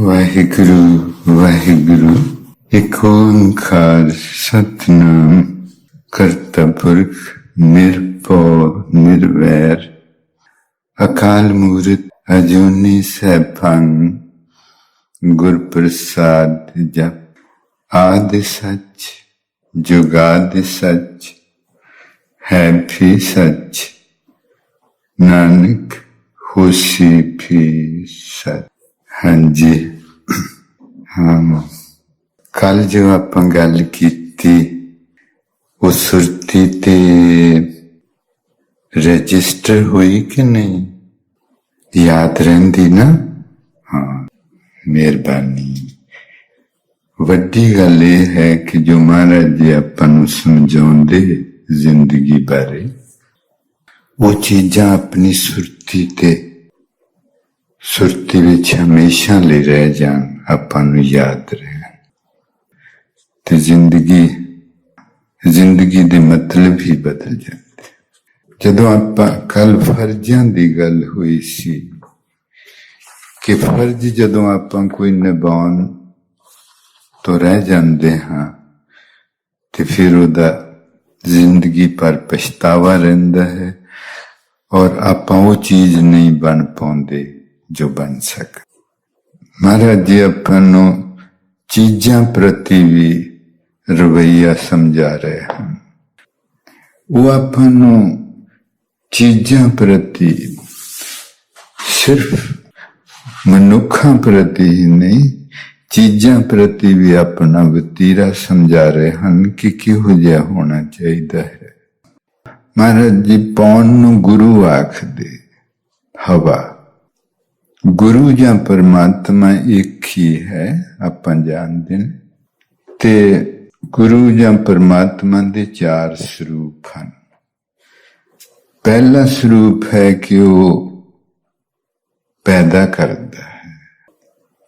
ਵਾਹਿਗੁਰੂ ਵਾਹਿਗੁਰੂ, ਇਕ ਓੰਕਾਰ ਸਤਨਾਮ ਕਰਤਾ ਪੁਰਖ ਨਿਰਭਉ, ਨਿਰਵੈਰ, ਅਕਾਲ ਮੂਰਤ ਅਜੂਨੀ ਸੈਭੰ ਗੁਰ ਪ੍ਰਸਾਦ ਜਪ, ਆਦਿ ਸੱਚ, ਜੁਗਾਦਿ ਸੱਚ, ਹੈ ਵੀ ਸੱਚ, ਨਾਨਕ ਹੋਸੀ ਵੀ ਸੱਚ। ਹਾਂਜੀ। ਹਾਂ। ਕੱਲ ਜੋ ਆਪਾਂ ਗੱਲ ਕੀਤੀ, ਉਹ ਸੁਰਤੀ ਤੇ ਰਜਿਸਟਰ ਹੋਈ ਕਿ ਨਹੀਂ? ਯਾਦ ਰਹਿੰਦੀ ਨਾ? ਹਾਂ। ਮਿਹਰਬਾਨੀ। ਵੱਡੀ ਗੱਲ ਇਹ ਹੈ ਕਿ ਜੋ ਮਹਾਰਾਜ ਜੀ ਆਪਾਂ ਨੂੰ ਸਮਝਾਉਂਦੇ ਜ਼ਿੰਦਗੀ ਬਾਰੇ, ਉਹ ਚੀਜ਼ਾਂ ਆਪਣੀ ਸੁਰਤੀ ਤੇ ਸੁਰਤੀ ਵਿੱਚ ਹਮੇਸ਼ਾ ਲਈ ਰਹਿ ਜਾਣ, ਆਪਾਂ ਨੂੰ ਯਾਦ ਰਹਿਣ। ਤੇ ਜ਼ਿੰਦਗੀ ਜ਼ਿੰਦਗੀ ਦੇ ਮਤਲਬ ਹੀ ਬਦਲ ਜਾਂਦੇ। ਜਦੋਂ ਆਪਾਂ ਕੱਲ ਫਰਜ਼ਾਂ ਦੀ ਗੱਲ ਹੋਈ ਸੀ ਕਿ ਫਰਜ਼ ਜਦੋਂ ਆਪਾਂ ਕੋਈ ਨਿਭਾਉਣ ਤੋਂ ਰਹਿ ਜਾਂਦੇ ਹਾਂ, ਤੇ ਫਿਰ ਉਹਦਾ ਜ਼ਿੰਦਗੀ ਪਰ ਪਛਤਾਵਾ ਰਹਿੰਦਾ ਹੈ ਔਰ ਆਪਾਂ ਉਹ ਚੀਜ਼ ਨਹੀਂ ਬਣ ਪਾਉਂਦੇ। ਜੋ ਬਣ ਸਕ ਮਹਾਰਾਜ ਜੀ ਆਪਾਂ ਨੂੰ ਚੀਜ਼ਾਂ ਪ੍ਰਤੀ ਵੀ ਰਵਈਆ ਸਮਝਾ ਰਹੇ ਹਨ ਉਹ ਆਪਾਂ ਨੂੰ ਚੀਜ਼ਾਂ ਪ੍ਰਤੀ ਸਿਰਫ ਮਨੁੱਖਾਂ ਪ੍ਰਤੀ ਹੀ ਨਹੀਂ, ਚੀਜ਼ਾਂ ਪ੍ਰਤੀ ਵੀ ਆਪਣਾ ਵਤੀਰਾ ਸਮਝਾ ਰਹੇ ਹਨ ਕਿ ਕਿਹੋ ਜਿਹਾ ਹੋਣਾ ਚਾਹੀਦਾ ਹੈ। ਮਹਾਰਾਜ ਜੀ ਪੌਣ ਨੂੰ ਗੁਰੂ ਆਖਦੇ, ਹਵਾ। ਗੁਰੂ ਜਾਂ ਪਰਮਾਤਮਾ ਇੱਕ ਹੀ ਹੈ, ਆਪਾਂ ਜਾਣਦੇ ਨੇ। ਤੇ ਗੁਰੂ ਜਾਂ ਪਰਮਾਤਮਾ ਦੇ ਚਾਰ ਸਰੂਪ ਹਨ। ਪਹਿਲਾ ਸਰੂਪ ਹੈ ਕਿ ਉਹ ਪੈਦਾ ਕਰਦਾ ਹੈ।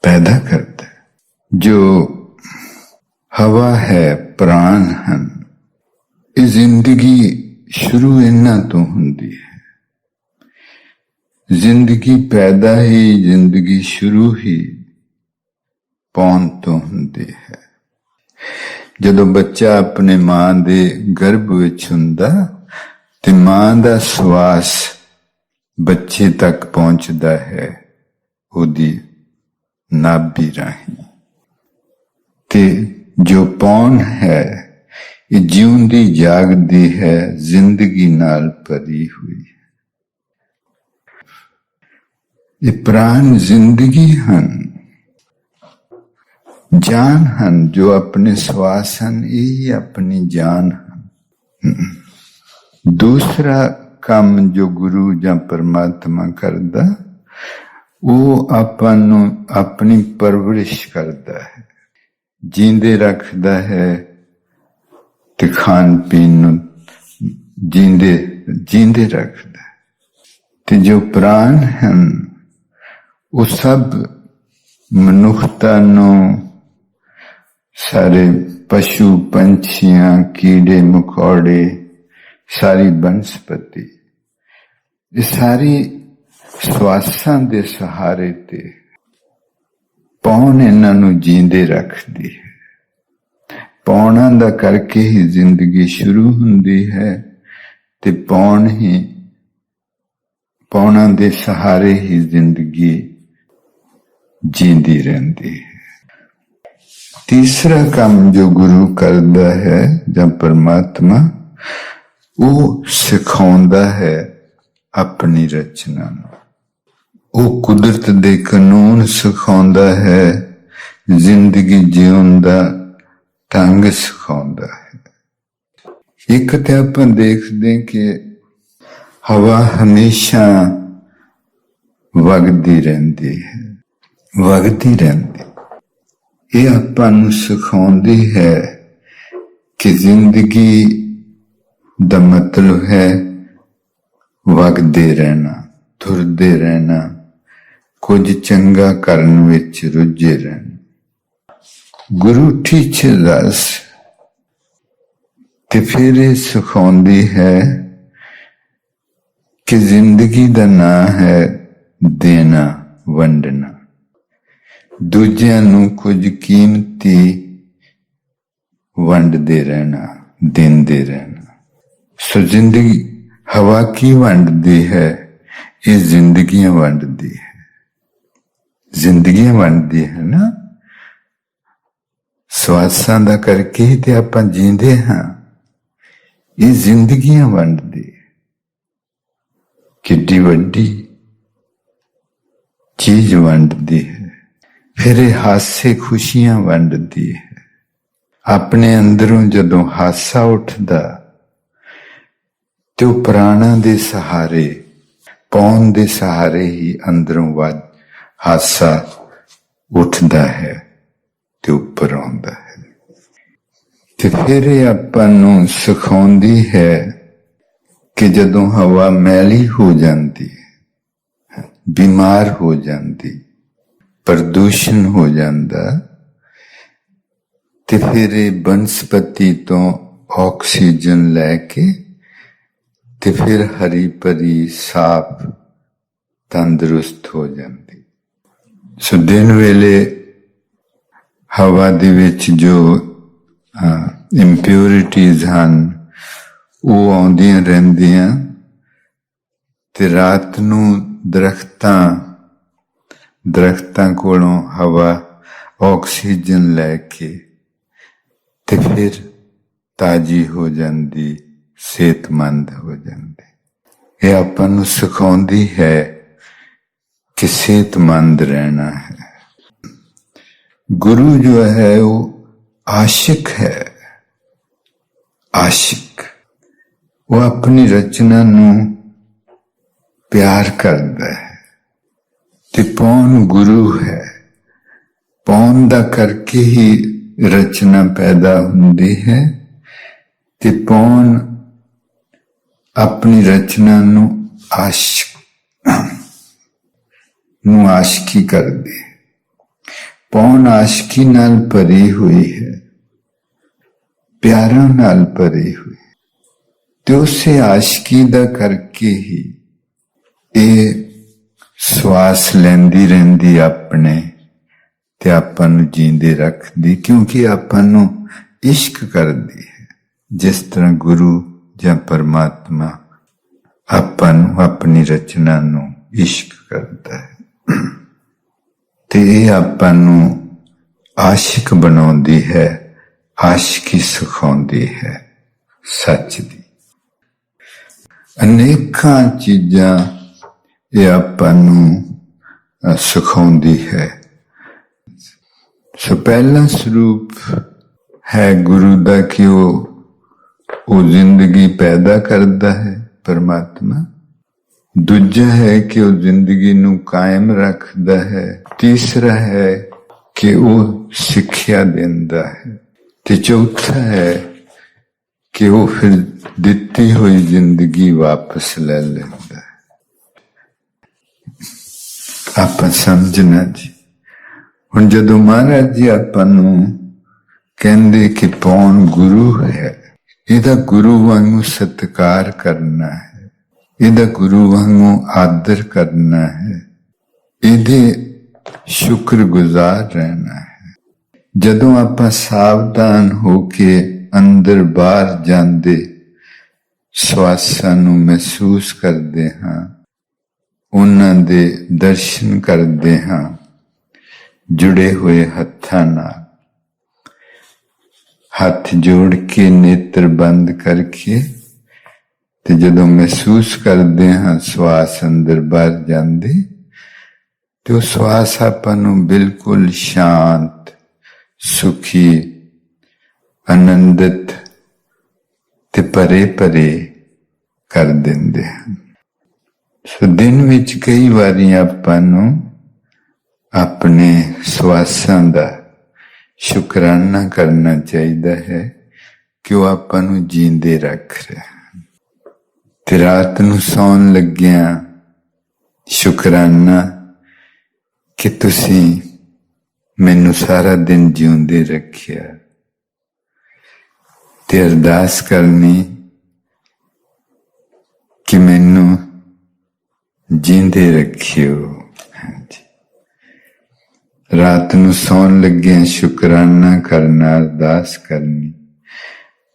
ਪੈਦਾ ਕਰਦਾ ਹੈ। ਜੋ ਹਵਾ ਹੈ, ਪ੍ਰਾਣ ਹਨ। ਇਹ ਜ਼ਿੰਦਗੀ ਸ਼ੁਰੂ ਇਹਨਾਂ ਤੋਂ ਹੁੰਦੀ ਹੈ। ਜ਼ਿੰਦਗੀ ਪੈਦਾ ਹੀ, ਜ਼ਿੰਦਗੀ ਸ਼ੁਰੂ ਹੀ ਪੌਣ ਤੋਂ ਹੁੰਦੀ ਹੈ। ਜਦੋਂ ਬੱਚਾ ਆਪਣੇ ਮਾਂ ਦੇ ਗਰਭ ਵਿੱਚ ਹੁੰਦਾ, ਤੇ ਮਾਂ ਦਾ ਸਵਾਸ ਬੱਚੇ ਤੱਕ ਪਹੁੰਚਦਾ ਹੈ ਉਹਦੀ ਨਾਭੀ ਰਾਹੀਂ। ਤੇ ਜੋ ਪੌਣ ਹੈ, ਇਹ ਜਿਉਂਦੀ ਜਾਗਦੀ ਹੈ, ਜ਼ਿੰਦਗੀ ਨਾਲ ਭਰੀ ਹੋਈ ਹੈ ਇਹ ਪ੍ਰਾਨ ਜ਼ਿੰਦਗੀ ਹਨ, ਜਾਨ ਹਨ, ਜੋ ਆਪਣੇ ਸਵਾਸ ਹਨ, ਇਹ ਹੀ ਆਪਣੀ ਜਾਨ ਹਨ ਦੂਸਰਾ ਕੰਮ ਜੋ ਗੁਰੂ ਜਾਂ ਪਰਮਾਤਮਾ ਕਰਦਾ, ਉਹ ਆਪਾਂ ਨੂੰ ਆਪਣੀ ਪਰਵਰਿਸ਼ ਕਰਦਾ ਹੈ ਜਿੰਦੇ ਰੱਖਦਾ ਹੈ ਤੇ ਖਾਣ ਪੀਣ ਨੂੰ ਜਿੰਦੇ ਜਿੰਦੇ ਰੱਖਦਾ ਹੈ। ਤੇ ਜੋ ਪ੍ਰਾਣ ਹਨ ਉਹ ਸਭ ਮਨੁੱਖਤਾ ਨੂੰ ਸਾਰੇ ਪਸ਼ੂ, ਪੰਛੀਆਂ, ਕੀੜੇ, ਮਕੌੜੇ, ਸਾਰੀ ਬਨਸਪਤੀ, ਇਹ ਸਾਰੀ ਸਵਾਸਾਂ ਦੇ ਸਹਾਰੇ ਤੇ ਪੌਣ ਇਹਨਾਂ ਨੂੰ ਜੀਂਦੇ ਰੱਖਦੀ ਹੈ। ਪੌਣਾਂ ਦਾ ਕਰਕੇ ਹੀ ਜ਼ਿੰਦਗੀ ਸ਼ੁਰੂ ਹੁੰਦੀ ਹੈ ਤੇ ਪੌਣ ਹੀ ਪੌਣਾਂ ਦੇ ਸਹਾਰੇ ਹੀ ਜ਼ਿੰਦਗੀ ਜੀਂਦੀ ਰਹਿੰਦੀ ਹੈ। ਤੀਸਰਾ ਕੰਮ ਜੋ ਗੁਰੂ ਕਰਦਾ ਹੈ ਜਾਂ ਪਰਮਾਤਮਾ, ਉਹ ਸਿਖਾਉਂਦਾ ਹੈ ਆਪਣੀ ਰਚਨਾ ਨੂੰ। ਉਹ ਕੁਦਰਤ ਦੇ ਕਾਨੂੰਨ ਸਿਖਾਉਂਦਾ ਹੈ, ਜ਼ਿੰਦਗੀ ਜਿਉਣ ਦਾ ਢੰਗ ਸਿਖਾਉਂਦਾ ਹੈ। ਇੱਕ ਤੇ ਆਪਾਂ ਦੇਖਦੇ ਕਿ ਹਵਾ ਹਮੇਸ਼ਾ ਵਗਦੀ ਰਹਿੰਦੀ ਹੈ। ਵਗਦੀ ਰਹਿੰਦੀ। ਇਹ ਆਪਾਂ ਨੂੰ ਸਿਖਾਉਂਦੀ ਹੈ ਕਿ ਜ਼ਿੰਦਗੀ ਦਾ ਮਤਲਬ ਹੈ ਵਗਦੇ ਰਹਿਣਾ, ਤੁਰਦੇ ਰਹਿਣਾ, ਕੁਝ ਚੰਗਾ ਕਰਨ ਵਿੱਚ ਰੁੱਝੇ ਰਹਿਣਾ। ਗੁਰੂ teaches us ਤੇ ਫਿਰ ਇਹ ਸਿਖਾਉਂਦੀ ਹੈ ਕਿ ਜ਼ਿੰਦਗੀ ਦਾ ਨਾਂ ਹੈ ਦੇਣਾ, ਵੰਡਣਾ। ਦੂਜਿਆਂ ਨੂੰ ਕੁਝ ਕੀਮਤੀ ਵੰਡਦੇ ਰਹਿਣਾ, ਦਿੰਦੇ ਰਹਿਣਾ। ਸੋ ਜ਼ਿੰਦਗੀ ਹਵਾ ਕੀ ਵੰਡਦੀ ਹੈ? ਇਹ ਜ਼ਿੰਦਗੀਆਂ ਵੰਡਦੀ ਹੈ। ਜ਼ਿੰਦਗੀਆਂ ਵੰਡਦੀ ਹੈ ਨਾ? ਸਵਾਸਾਂ ਦਾ ਕਰਕੇ ਹੀ ਤੇ ਆਪਾਂ ਜੀਂਦੇ ਹਾਂ। ਇਹ ਜ਼ਿੰਦਗੀਆਂ ਵੰਡਦੀ ਹੈ। ਕਿੱਡੀ ਵੱਡੀ ਚੀਜ਼ ਵੰਡਦੀ ਹੈ। ਫਿਰ ਇਹ ਹਾਸੇ ਖੁਸ਼ੀਆਂ ਵੰਡਦੀ ਹੈ। ਆਪਣੇ ਅੰਦਰੋਂ ਜਦੋਂ ਹਾਸਾ ਉੱਠਦਾ, ਤੇ ਉਹ ਪ੍ਰਾਣਾਂ ਦੇ ਸਹਾਰੇ, ਪੌਣ ਦੇ ਸਹਾਰੇ ਹੀ ਅੰਦਰੋਂ ਵੱਜ ਹਾਸਾ ਉੱਠਦਾ ਹੈ ਤੇ ਉੱਪਰ ਆਉਂਦਾ ਹੈ। ਤੇ ਫਿਰ ਇਹ ਆਪਾਂ ਨੂੰ ਸਿਖਾਉਂਦੀ ਹੈ ਕਿ ਜਦੋਂ ਹਵਾ ਮੈਲੀ ਹੋ ਜਾਂਦੀ ਹੈ, ਬਿਮਾਰ ਹੋ ਜਾਂਦੀ ਪ੍ਰਦੂਸ਼ਣ ਹੋ ਜਾਂਦਾ ਤੇ ਫਿਰ ਇਹ ਬਨਸਪਤੀ ਤੋਂ ਆਕਸੀਜਨ ਲੈ ਕੇ ਤੇ ਫਿਰ ਹਰੀ ਭਰੀ, ਸਾਫ਼, ਤੰਦਰੁਸਤ ਹੋ ਜਾਂਦੀ। ਸੋ ਦਿਨ ਵੇਲੇ ਹਵਾ ਦੇ ਵਿੱਚ ਜੋ ਇੰਪਿਉਰਿਟੀਜ਼ ਹਨ, ਉਹ ਆਉਂਦੀਆਂ ਰਹਿੰਦੀਆਂ, ਤੇ ਰਾਤ ਨੂੰ ਦਰਖਤਾਂ ਦਰਖਤਾਂ ਕੋਲੋਂ ਹਵਾ, ਆਕਸੀਜਨ ਲੈ ਕੇ ਤੇ ਫਿਰ ਤਾਜੀ ਹੋ ਜਾਂਦੀ, ਸਿਹਤਮੰਦ ਹੋ ਜਾਂਦੀ। ਇਹ ਆਪਾਂ ਨੂੰ ਸਿਖਾਉਂਦੀ ਹੈ ਕਿ ਸਿਹਤਮੰਦ ਰਹਿਣਾ ਹੈ। ਗੁਰੂ ਜੋ ਹੈ, ਉਹ ਆਸ਼ਿਕ ਹੈ। ਆਸ਼ਿਕ। ਉਹ ਆਪਣੀ ਰਚਨਾ ਨੂੰ ਪਿਆਰ ਕਰਦਾ ਹੈ। ਤੇ ਪੌਣ ਗੁਰੂ ਹੈ। ਪੌਣ ਦਾ ਕਰਕੇ ਹੀ ਰਚਨਾ ਪੈਦਾ ਹੁੰਦੀ ਹੈ ਤੇ ਪੌਣ ਆਪਣੀ ਰਚਨਾ ਨੂੰ ਆਸ਼ਿਕ ਨੂੰ ਆਸ਼ਕੀ ਕਰਦੇ ਪੌਣ ਆਸ਼ਕੀ ਨਾਲ ਭਰੀ ਹੋਈ ਹੈ। ਪਿਆਰਾਂ ਨਾਲ ਭਰੀ ਹੋਈ ਤੇ ਉਸੇ ਆਸ਼ਕੀ ਦਾ ਕਰਕੇ ਹੀ ਇਹ ਸਵਾਸ ਲੈਂਦੀ ਰਹਿੰਦੀ ਆਪਣੇ ਤੇ ਆਪਾਂ ਨੂੰ ਜੀਂਦੇ ਰੱਖਦੀ, ਕਿਉਂਕਿ ਆਪਾਂ ਨੂੰ ਇਸ਼ਕ ਕਰਦੀ ਹੈ। ਜਿਸ ਤਰ੍ਹਾਂ ਗੁਰੂ ਜਾਂ ਪਰਮਾਤਮਾ ਆਪਾਂ ਨੂੰ ਆਪਣੀ ਰਚਨਾ ਨੂੰ ਇਸ਼ਕ ਕਰਦਾ ਹੈ। ਤੇ ਇਹ ਆਪਾਂ ਨੂੰ ਆਸ਼ਿਕ ਬਣਾਉਂਦੀ ਹੈ, ਆਸ਼ਕੀ ਸਿਖਾਉਂਦੀ ਹੈ, ਸੱਚ ਦੀ। ਅਨੇਕਾਂ ਚੀਜ਼ਾਂ ਇਹ ਆਪਾਂ ਨੂੰ ਸਿਖਾਉਂਦੀ ਹੈ ਸੋ ਪਹਿਲਾ ਸਰੂਪ ਹੈ ਗੁਰੂ ਦਾ ਕਿ ਉਹ ਉਹ ਜ਼ਿੰਦਗੀ ਪੈਦਾ ਕਰਦਾ ਹੈ ਪਰਮਾਤਮਾ ਦੂਜਾ ਹੈ ਕਿ ਉਹ ਜ਼ਿੰਦਗੀ ਨੂੰ ਕਾਇਮ ਰੱਖਦਾ ਹੈ ਤੀਸਰਾ ਹੈ ਕਿ ਉਹ ਸਿੱਖਿਆ ਦਿੰਦਾ ਹੈ ਤੇ ਚੌਥਾ ਹੈ ਕਿ ਉਹ ਫਿਰ ਦਿੱਤੀ ਹੋਈ ਜ਼ਿੰਦਗੀ ਵਾਪਸ ਲੈ ਲੈਂਦਾ ਹੈ ਆਪਾਂ ਸਮਝਣਾ ਜੀ। ਹੁਣ ਜਦੋਂ ਮਹਾਰਾਜ ਜੀ ਆਪਾਂ ਨੂੰ ਕਹਿੰਦੇ ਕਿ ਪੌਣ ਗੁਰੂ ਹੈ, ਇਹਦਾ ਗੁਰੂ ਵਾਂਗੂ ਸਤਿਕਾਰ ਕਰਨਾ ਹੈ, ਇਹਦਾ ਗੁਰੂ ਵਾਂਗੂ ਆਦਰ ਕਰਨਾ ਹੈ, ਇਹਦੇ ਸ਼ੁਕਰਗੁਜ਼ਾਰ ਰਹਿਣਾ ਹੈ। ਜਦੋਂ ਆਪਾਂ ਸਾਵਧਾਨ ਹੋ ਕੇ ਅੰਦਰ ਬਾਹਰ ਜਾਂਦੇ, ਸਵਾਸਾਂ ਨੂੰ ਮਹਿਸੂਸ ਕਰਦੇ ਹਾਂ ਉਹਨਾਂ ਦੇ ਦਰਸ਼ਨ ਕਰਦੇ ਹਾਂ। ਜੁੜੇ ਹੋਏ ਹੱਥਾਂ ਨਾਲ। ਹੱਥ ਜੋੜ ਕੇ ਨੇਤਰ ਬੰਦ ਕਰਕੇ ਤੇ ਜਦੋਂ ਮਹਿਸੂਸ ਕਰਦੇ ਹਾਂ ਸਵਾਸ ਅੰਦਰ ਬਾਹਰ ਜਾਂਦੇ, ਤੇ ਉਹ ਸਵਾਸ ਆਪਾਂ ਨੂੰ ਬਿਲਕੁਲ ਸ਼ਾਂਤ, ਸੁਖੀ, ਆਨੰਦਿਤ ਤੇ ਪਰੇ ਪਰੇ ਕਰ ਦਿੰਦੇ ਹਨ। ਸੋ ਦਿਨ ਵਿੱਚ ਕਈ ਵਾਰੀ ਆਪਾਂ ਨੂੰ ਆਪਣੇ ਸਵਾਸਾਂ ਦਾ ਸ਼ੁਕਰਾਨਾ ਕਰਨਾ ਚਾਹੀਦਾ ਹੈ ਕਿ ਉਹ ਆਪਾਂ ਨੂੰ ਜੀਂਦੇ ਰੱਖ ਰਿਹਾ ਹੈ। ਤੇ ਰਾਤ ਨੂੰ ਸੌਣ ਲੱਗਿਆ ਸ਼ੁਕਰਾਨਾ ਕਿ ਤੁਸੀਂ ਮੈਨੂੰ ਸਾਰਾ ਦਿਨ ਜਿਉਂਦੇ ਰੱਖਿਆ ਤੇ ਅਰਦਾਸ ਕਰਨੀ ਕਿ ਮੈਨੂੰ ਜਿੰਦੇ ਰੱਖਿਓ। ਹਾਂਜੀ। ਰਾਤ ਨੂੰ ਸੌਣ ਲੱਗਿਆਂ ਸ਼ੁਕਰਾਨਾ ਕਰਨਾ ਅਰਦਾਸ ਕਰਨੀ।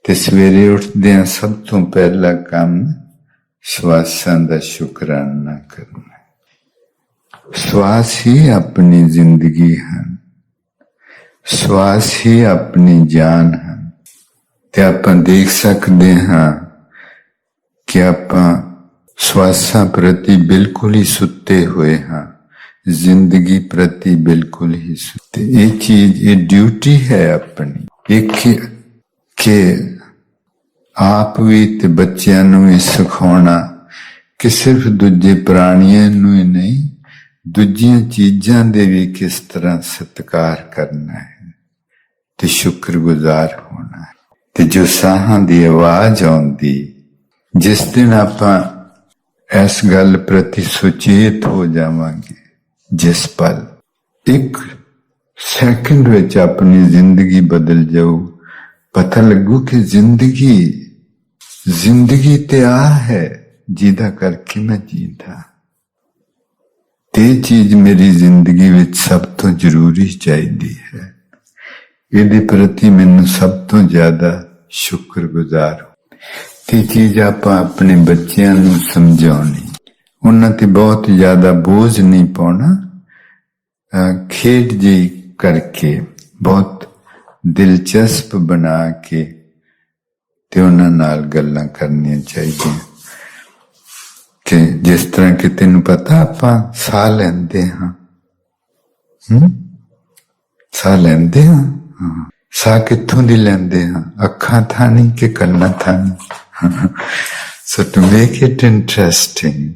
ਤੇ ਸਵੇਰੇ ਉੱਠਦਿਆਂ ਸਭ ਤੋਂ ਪਹਿਲਾ ਕੰਮ ਸਵਾਸਾਂ ਦਾ ਸ਼ੁਕਰਾਨਾ ਕਰਨਾ। ਸਵਾਸ ਹੀ ਆਪਣੀ ਜ਼ਿੰਦਗੀ ਹਨ। ਸਵਾਸ ਹੀ ਆਪਣੀ ਜਾਨ ਹਨ। ਤੇ ਆਪਾਂ ਦੇਖ ਸਕਦੇ ਹਾਂ ਕਿ ਆਪਾਂ ਸਵਾਸਾਂ ਪ੍ਰਤੀ ਬਿਲਕੁਲ ਹੀ ਸੁੱਤੇ ਹੋਏ ਹਾਂ। ਜ਼ਿੰਦਗੀ ਪ੍ਰਤੀ ਬਿਲਕੁਲ ਹੀ ਸੁੱਤੇ। ਇਹ ਚੀਜ਼, ਇਹ ਡਿਊਟੀ ਹੈ ਆਪਣੀ। ਇੱਕ ਕਿ ਆਪ ਵੀ ਤੇ ਬੱਚਿਆਂ ਨੂੰ ਵੀ ਸਿਖਾਉਣਾ ਕਿ ਸਿਰਫ ਦੂਜੇ ਪ੍ਰਾਣੀਆਂ ਨੂੰ ਹੀ ਨਹੀਂ, ਦੂਜੀਆਂ ਚੀਜ਼ਾਂ ਦੇ ਵੀ ਕਿਸ ਤਰ੍ਹਾਂ ਸਤਿਕਾਰ ਕਰਨਾ ਹੈ ਤੇ ਸ਼ੁਕਰਗੁਜ਼ਾਰ ਹੋਣਾ ਹੈ। ਤੇ ਜੋ ਸਾਹਾਂ ਦੀ ਆਵਾਜ਼ ਆਉਂਦੀ, ਜਿਸ ਦਿਨ ਆਪਾਂ ਇਸ ਗੱਲ ਪ੍ਰਤੀ ਸੁਚੇਤ ਹੋ ਜਾਵਾਂਗੇ, ਜਿਸ ਪਲ ਇੱਕ ਸੈਕਿੰਡ ਵਿੱਚ ਆਪਣੀ ਜ਼ਿੰਦਗੀ ਬਦਲ ਜਾਊ, ਪਤਾ ਲੱਗੂ ਕਿ ਜ਼ਿੰਦਗੀ ਜ਼ਿੰਦਗੀ ਤੇ ਆ ਹੈ, ਜਿਹਦਾ ਕਰਕੇ ਮੈਂ ਜੀਂਦਾ। ਤੇ ਚੀਜ਼ ਮੇਰੀ ਜ਼ਿੰਦਗੀ ਵਿੱਚ ਸਭ ਤੋਂ ਜ਼ਰੂਰੀ ਚਾਹੀਦੀ ਹੈ। ਇਹਦੇ ਪ੍ਰਤੀ ਮੈਨੂੰ ਸਭ ਤੋਂ ਜ਼ਿਆਦਾ ਸ਼ੁਕਰਗੁਜ਼ਾਰ ਤੇ ਚੀਜ਼ ਆਪਾਂ ਆਪਣੇ ਬੱਚਿਆਂ ਨੂੰ ਸਮਝਾਉਣੀ। ਉਹਨਾਂ ਤੇ ਬਹੁਤ ਜ਼ਿਆਦਾ ਬੋਝ ਨਹੀਂ ਪਾਉਣਾ। ਖੇਡ ਜੀ ਕਰਕੇ ਬਹੁਤ ਦਿਲਚਸਪ ਬਣਾ ਕੇ ਤੇ ਉਹਨਾਂ ਨਾਲ ਗੱਲਾਂ ਕਰਨੀਆਂ ਚਾਹੀਦੀਆਂ। ਕਿ ਜਿਸ ਤਰ੍ਹਾਂ ਕਿ ਤੈਨੂੰ ਪਤਾ ਆਪਾਂ ਸਾਹ ਲੈਂਦੇ ਹਾਂ। ਹੂੰ? ਸਾਹ ਲੈਂਦੇ ਹਾਂ? ਸਾਹ ਕਿੱਥੋਂ ਦੀ ਲੈਂਦੇ ਹਾਂ? ਅੱਖਾਂ ਥਾਂ ਨਹੀਂ ਕਿ ਕੰਨਾਂ ਥਾਂ so to make it interesting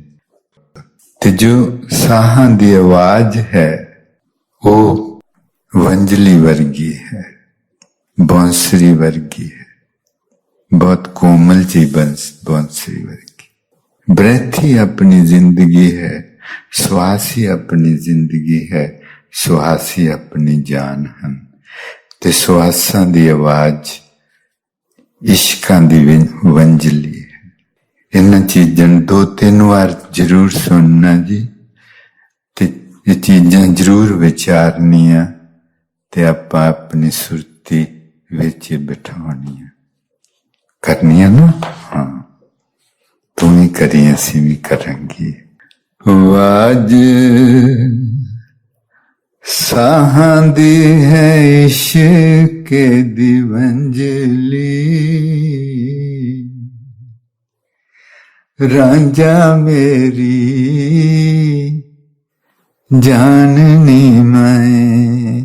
ਤੇ ਜੋ ਸਾਹਾਂ ਦੀ ਆਵਾਜ਼ ਹੈ ਉਹ ਵੰਜਲੀ ਵਰਗੀ ਹੈ ਬਾਂਸਰੀ ਵਰਗੀ ਹੈ ਬਹੁਤ ਕੋਮਲ ਜੀ ਬੰਸ ਬਾਂਸਰੀ ਵਰਗੀ ਬ੍ਰੈਥ ਹੀ ਆਪਣੀ ਜ਼ਿੰਦਗੀ ਹੈ ਸਵਾਸ ਹੀ ਆਪਣੀ ਜ਼ਿੰਦਗੀ ਹੈ ਸੁਹਾਸ ਹੀ ਆਪਣੀ ਜਾਨ ਹਨ ਤੇ ਸਵਾਸਾਂ ਦੀ ਆਵਾਜ਼ ਇਸ਼ਕਾਂ ਦੀ ਵੰਜਲੀ। ਇਹਨਾਂ ਚੀਜ਼ਾਂ ਨੂੰ ਦੋ ਤਿੰਨ ਵਾਰ ਜ਼ਰੂਰ ਸੁਣਨਾ ਜੀ। ਤੇ ਇਹ ਚੀਜ਼ਾਂ ਜ਼ਰੂਰ ਵਿਚਾਰਨੀਆਂ ਤੇ ਆਪਾਂ ਆਪਣੀ ਸੁਰਤੀ ਵਿੱਚ ਹੀ ਬਿਠਾਉਣੀਆਂ। ਕਰਨੀਆਂ ਨਾ? ਹਾਂ। ਤੂੰ ਵੀ ਕਰੀ, ਅਸੀਂ ਵੀ ਕਰਾਂਗੇ। ਵਾਜ ਸਾਹਦੀ ਦੀ ਹੈ ਇਸ਼ਕ ਦੀ ਵੰਜਲੀ ਰਾਂਝਾ ਮੇਰੀ, ਜਾਣਨੀ ਮੈਂ,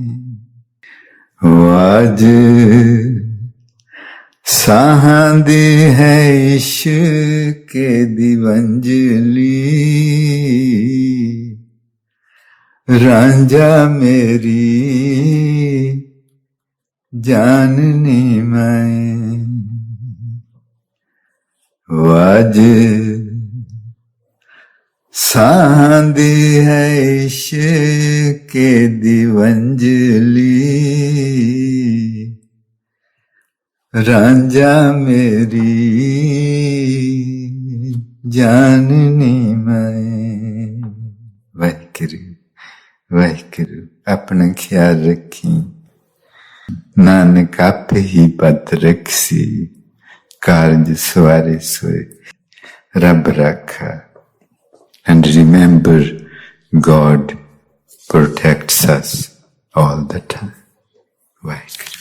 ਵਾਜ। ਸਾਹਦੀ ਦੀ ਹੈ ਇਸ਼ਕ ਦੀ ਵੰਜਲੀ ਰਾਂਝਾ ਮੇਰੀ, ਜਾਣਨੀ ਮੈਂ। ਵਾਜ ਸਾਂਦੀ ਹੈ ਇਸ਼ਕ ਦੀ ਵੰਜਲੀ ਰਾਂਝਾ ਮੇਰੀ, ਜਾਣਨੀ ਮੈਂ। ਵਾਹਿਗੁਰੂ। वाहगुरु अपना ख्याल रखें नानक आप ही पद रखसी कार्य सवारे सोए रब रखा and remember God protects us all the time. Vaikuntha.